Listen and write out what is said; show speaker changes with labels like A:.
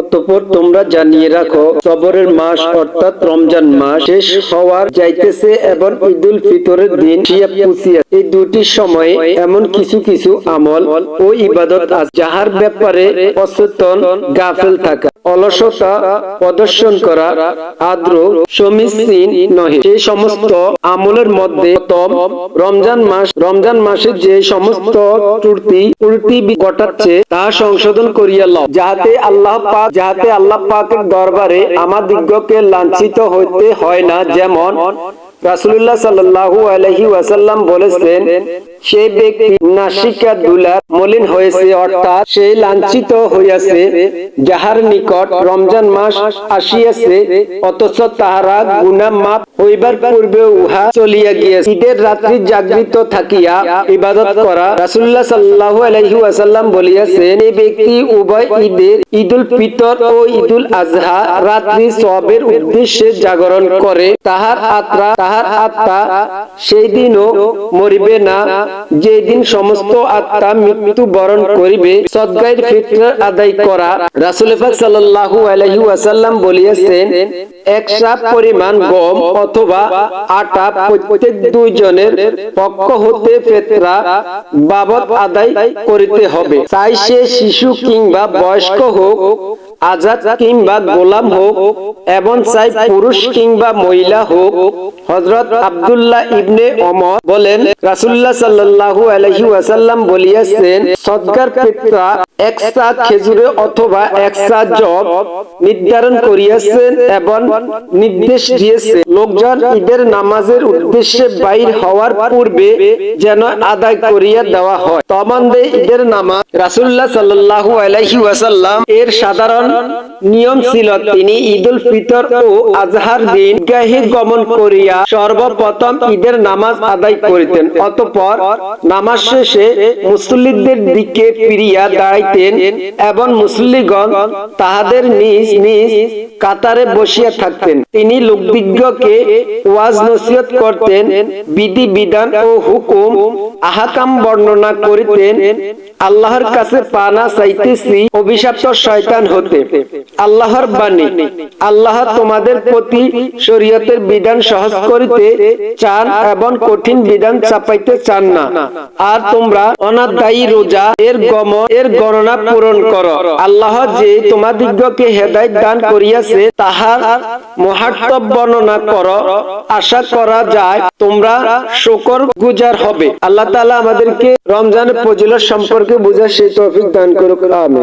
A: অতঃপর তোমরা জানিয়ে রাখো, সবরের মাস অর্থাৎ রমজান মাস শেষ হওয়ার যাইতেছে এবং ঈদুল ফিতরের দিন এই দুটি সময়ে এমন কিছু কিছু আমল ও ইবাদত যাহার ব্যাপারে অচেতন, গাফেল থাকা, অলসতা প্রদর্শন করা আদ্র সমীচীন নহে। সেই সমস্ত আমলের মধ্যে রমজান মাস, রমজান মাসে যে সমস্ত ত্রুটি ত্রুটি ঘটাচ্ছে, তা সংশোধন করিয়া লও, যাহাতে আল্লাহ পাক যাহাতে আল্লাহ পাকের দরবারে আমাদিগকে লাঞ্ছিত হইতে হয় না। যেমন রাসূলুল্লাহ সাল্লাল্লাহু আলাইহি ওয়াসাল্লাম বলেছেন, সেই ব্যক্তি নাসিকা দুলা মলিন হয়েছে, অর্থাৎ সে লাঞ্ছিত হইয়াছে, যাহার নিকট রমজান মাস আসিয়াছে, অথচ তাহারা গুনাহ মাপ হইবার পূর্বে উহা চলিয়া ঈদের রাত্রি জাগৃত থাকিয়া ইবাদত করা। রাসূলুল্লাহ সাল্লাল্লাহু আলাইহি ওয়াসাল্লাম বলিয়াছেন, এই ব্যক্তি উভয় ঈদের ঈদুল ফিতর ও ঈদুল আজহা রাত্রি সবের উদ্দেশ্যে জাগরণ করে, তাহার আত্মা তাহার আত্মা সেই দিনও মরিবে না। যেদিন সমস্ত আত্মা মৃত্যু বরণ করিবে, সদগাইর ফিতর আদায় করা। রাসূল পাক সাল্লাল্লাহু আলাইহি ওয়াসাল্লাম বলিয়াছেন, এক সাপ পরিমাণ গম অথবা আটা প্রত্যেক দুইজনের পক্ষ হতে ফেতরা বাবদ আদায় করিতে হবে। চাই সে শিশু কিংবা বয়স্ক হোক আজাদ কিংবা গোলাম হোক এবং চাই পুরুষ কিংবা মহিলা হোক, হযরত আব্দুল্লাহ ইবনে ওমর বলেন, রাসূলুল্লাহ সাল্লাল্লাহু আলাইহি ওয়াসাল্লাম বলিয়াছেন একসা খেজুরে অথবা জব নির্ধারণ করিয়াছেন এবং নির্দেশ দিয়েছে লোকজন ঈদের নামাজের উদ্দেশ্যে বাইর হওয়ার পূর্বে যেন আদায় করিয়া দেওয়া হয়। ঈদের নামাজ রাসূলুল্লাহ সাল্লাল্লাহু আলাইহি ওয়াসাল্লাম এর সাধারণ নিয়ম ছিল তিনি ঈদুল ফিতর ও আজহার দিন গাহে গমন করিয়া সর্বপ্রথম ঈদের নামাজ আদায় করিতেন। অতঃপর নামাজ শেষে মুসল্লিদের দিকে ফিরিয়া দাঁড়াইতেন এবং মুসল্লিগণ তাহাদের নিজ নিজ কাতারে বসিয়া থাকতেন। তিনি লোকবিজ্ঞকে ওয়াজ নসিহত করতেন বিধি বিধান ও হুকুম, আহাকাম বর্ণনা করিতেন। আল্লাহর কাছে পানা চাইতেছি, অভিশপ্ত শয়তান হতে। আল্লাহর বাণী। আল্লাহ তোমাদের প্রতি শরীয়তের বিধান সহজ করিতে চান এবং কঠিন বিধান চাপাইতে চান না। আর তোমরা অনাদায়ী রোজা এর গম এর গণনা পূরণ করো। আল্লাহ যে তোমাদিগকে হেদায়েত দান করিয়াছে, তাহার মহাত্ম বর্ণনা করো। আশা করা যায় তোমরা শকর গুজার হবে। আল্লাহ তাআলা আমাদেরকে রমজানের ফজিলত সম্পর্কে বুঝার সেই তৌফিক দান করুক। আমিন।